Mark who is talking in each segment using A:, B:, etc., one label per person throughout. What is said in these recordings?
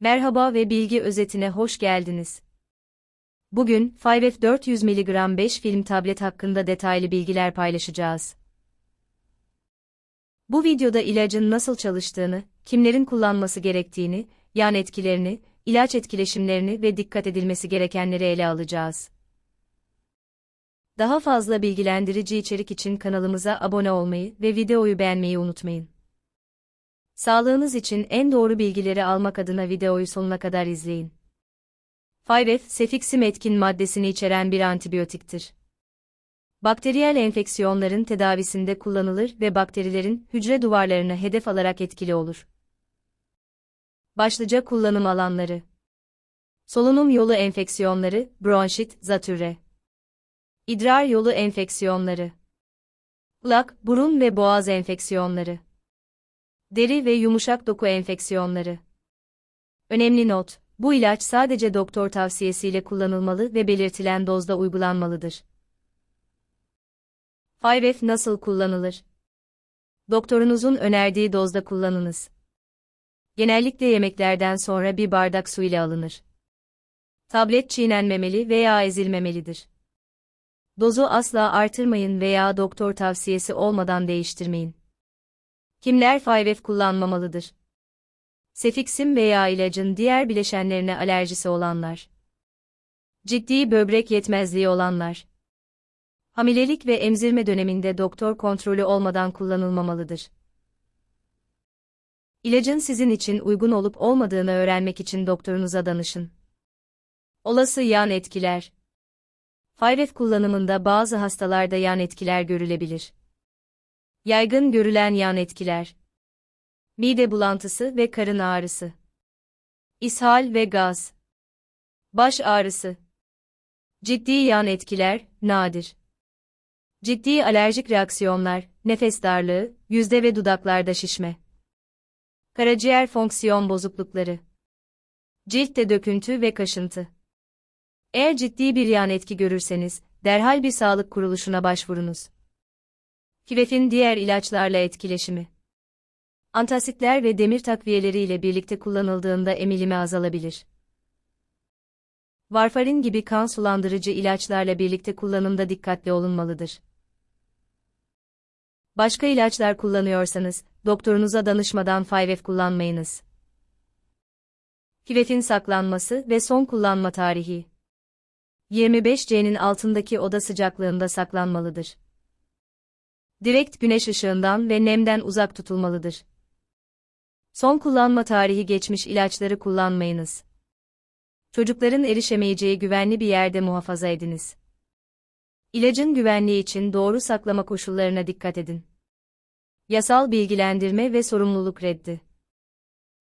A: Merhaba ve bilgi özetine hoş geldiniz. Bugün 5F 400 mg 5 film tablet hakkında detaylı bilgiler paylaşacağız. Bu videoda ilacın nasıl çalıştığını, kimlerin kullanması gerektiğini, yan etkilerini, ilaç etkileşimlerini ve dikkat edilmesi gerekenleri ele alacağız. Daha fazla bilgilendirici içerik için kanalımıza abone olmayı ve videoyu beğenmeyi unutmayın. Sağlığınız için en doğru bilgileri almak adına videoyu sonuna kadar izleyin. 5F, sefiksim etkin maddesini içeren bir antibiyotiktir. Bakteriyel enfeksiyonların tedavisinde kullanılır ve bakterilerin hücre duvarlarını hedef alarak etkili olur. Başlıca kullanım alanları Solunum yolu enfeksiyonları, bronşit, zatürre. İdrar yolu enfeksiyonları. Lak, burun ve boğaz enfeksiyonları. Deri ve yumuşak doku enfeksiyonları. Önemli not, bu ilaç sadece doktor tavsiyesiyle kullanılmalı ve belirtilen dozda uygulanmalıdır. 5F nasıl kullanılır? Doktorunuzun önerdiği dozda kullanınız. Genellikle yemeklerden sonra bir bardak su ile alınır. Tablet çiğnenmemeli veya ezilmemelidir. Dozu asla artırmayın veya doktor tavsiyesi olmadan değiştirmeyin. Kimler 5F kullanmamalıdır? Sefiksim veya ilacın diğer bileşenlerine alerjisi olanlar. Ciddi böbrek yetmezliği olanlar. Hamilelik ve emzirme döneminde doktor kontrolü olmadan kullanılmamalıdır. İlacın sizin için uygun olup olmadığını öğrenmek için doktorunuza danışın. Olası yan etkiler 5F kullanımında bazı hastalarda yan etkiler görülebilir. Yaygın görülen yan etkiler. Mide bulantısı ve karın ağrısı. İshal ve gaz. Baş ağrısı. Ciddi yan etkiler, nadir. Ciddi alerjik reaksiyonlar, nefes darlığı, yüzde ve dudaklarda şişme. Karaciğer fonksiyon bozuklukları. Ciltte döküntü ve kaşıntı. Eğer ciddi bir yan etki görürseniz, derhal bir sağlık kuruluşuna başvurunuz. Kivefin diğer ilaçlarla etkileşimi. Antasitler ve demir takviyeleriyle birlikte kullanıldığında emilimi azalabilir. Varfarin gibi kan sulandırıcı ilaçlarla birlikte kullanımda dikkatli olunmalıdır. Başka ilaçlar kullanıyorsanız, doktorunuza danışmadan 5F kullanmayınız. Kivefin saklanması ve son kullanma tarihi 25C'nin altındaki oda sıcaklığında saklanmalıdır direkt güneş ışığından ve nemden uzak tutulmalıdır. Son kullanma tarihi geçmiş ilaçları kullanmayınız. Çocukların erişemeyeceği güvenli bir yerde muhafaza ediniz. İlacın güvenliği için doğru saklama koşullarına dikkat edin. Yasal bilgilendirme ve sorumluluk reddi.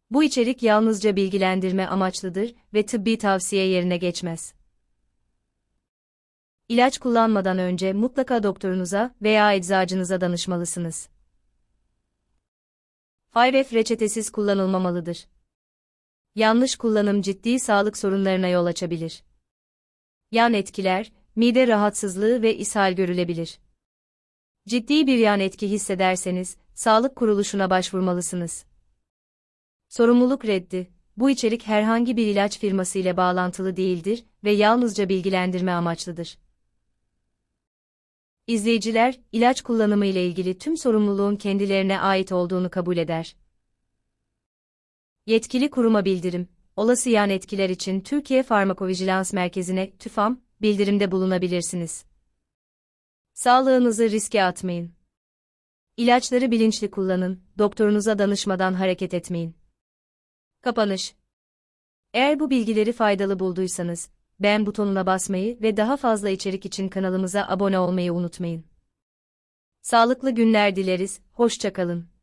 A: Bu içerik yalnızca bilgilendirme amaçlıdır ve tıbbi tavsiye yerine geçmez. İlaç kullanmadan önce mutlaka doktorunuza veya eczacınıza danışmalısınız. 5F reçetesiz kullanılmamalıdır. Yanlış kullanım ciddi sağlık sorunlarına yol açabilir. Yan etkiler, mide rahatsızlığı ve ishal görülebilir. Ciddi bir yan etki hissederseniz, sağlık kuruluşuna başvurmalısınız. Sorumluluk reddi, bu içerik herhangi bir ilaç firması ile bağlantılı değildir ve yalnızca bilgilendirme amaçlıdır. İzleyiciler, ilaç kullanımı ile ilgili tüm sorumluluğun kendilerine ait olduğunu kabul eder. Yetkili kuruma bildirim, olası yan etkiler için Türkiye Farmakovijilans Merkezi'ne TÜFAM, bildirimde bulunabilirsiniz. Sağlığınızı riske atmayın. İlaçları bilinçli kullanın, doktorunuza danışmadan hareket etmeyin. Kapanış Eğer bu bilgileri faydalı bulduysanız, beğen butonuna basmayı ve daha fazla içerik için kanalımıza abone olmayı unutmayın. Sağlıklı günler dileriz, hoşçakalın.